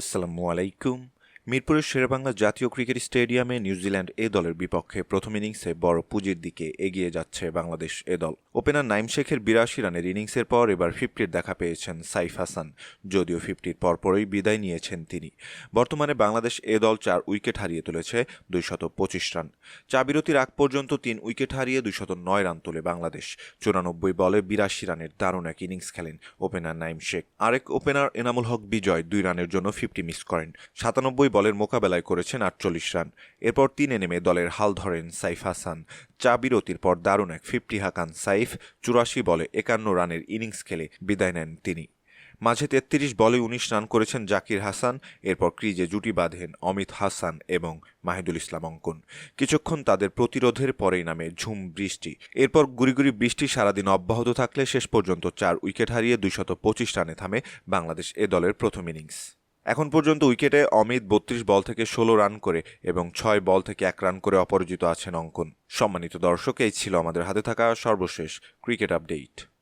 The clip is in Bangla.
আসসালামু আলাইকুম। মিরপুরের শেরেবাংলা জাতীয় ক্রিকেট স্টেডিয়ামে নিউজিল্যান্ড এ দলের বিপক্ষে প্রথম ইনিংসে বড় পুঁজির দিকে এগিয়ে যাচ্ছে বাংলাদেশ এ দল। ওপেনার নাইম শেখের বিরাশি রানের ইনিংসের পর এবার ফিফটির দেখা পেয়েছেন সাইফ হাসান, যদিও ফিফটির পরপরই বিদায় নিয়েছেন তিনি। বর্তমানে বাংলাদেশ এ দল চার উইকেট হারিয়ে তুলেছে, দুইশত পঁচিশ রান। চা বিরতির আগ পর্যন্ত তিন উইকেট হারিয়ে দুইশত নয় রান তোলে বাংলাদেশ। চুরানব্বই বলে বিরাশি রানের দারুণ এক ইনিংস খেলেন ওপেনার নাইম শেখ। আরেক ওপেনার এনামুল হক বিজয় দুই রানের জন্য ফিফটি মিস করেন। সাতানব্বই বলের মোকাবেলায় করেছেন আটচল্লিশ রান। এরপর তিনে নেমে দলের হাল ধরেন সাইফ হাসান। চা বিরতির পর দারুণ এক ফিফটি হাকান সাইফ। চুরাশি বলে একান্ন রানের ইনিংস খেলে বিদায় নেন তিনি। মাঝে তেত্রিশ বলে উনিশ রান করেছেন জাকির হাসান। এরপর ক্রিজে জুটি বাঁধেন অমিত হাসান এবং মাহিদুল ইসলাম অঙ্কন। কিছুক্ষণ তাদের প্রতিরোধের পরেই নামে ঝুম বৃষ্টি। এরপর গুড়িগুড়ি বৃষ্টি সারাদিন অব্যাহত থাকলে শেষ পর্যন্ত চার উইকেট হারিয়ে দুইশত পঁচিশ রানে থামে বাংলাদেশ এ দলের প্রথম ইনিংস। এখন পর্যন্ত উইকেটে অমিত বত্রিশ বল থেকে ষোলো রান করে এবং ছয় বল থেকে এক রান করে অপরাজিত আছেন অঙ্কন। সম্মানিত দর্শক, এই ছিল আমাদের হাতে থাকা সর্বশেষ ক্রিকেট আপডেট।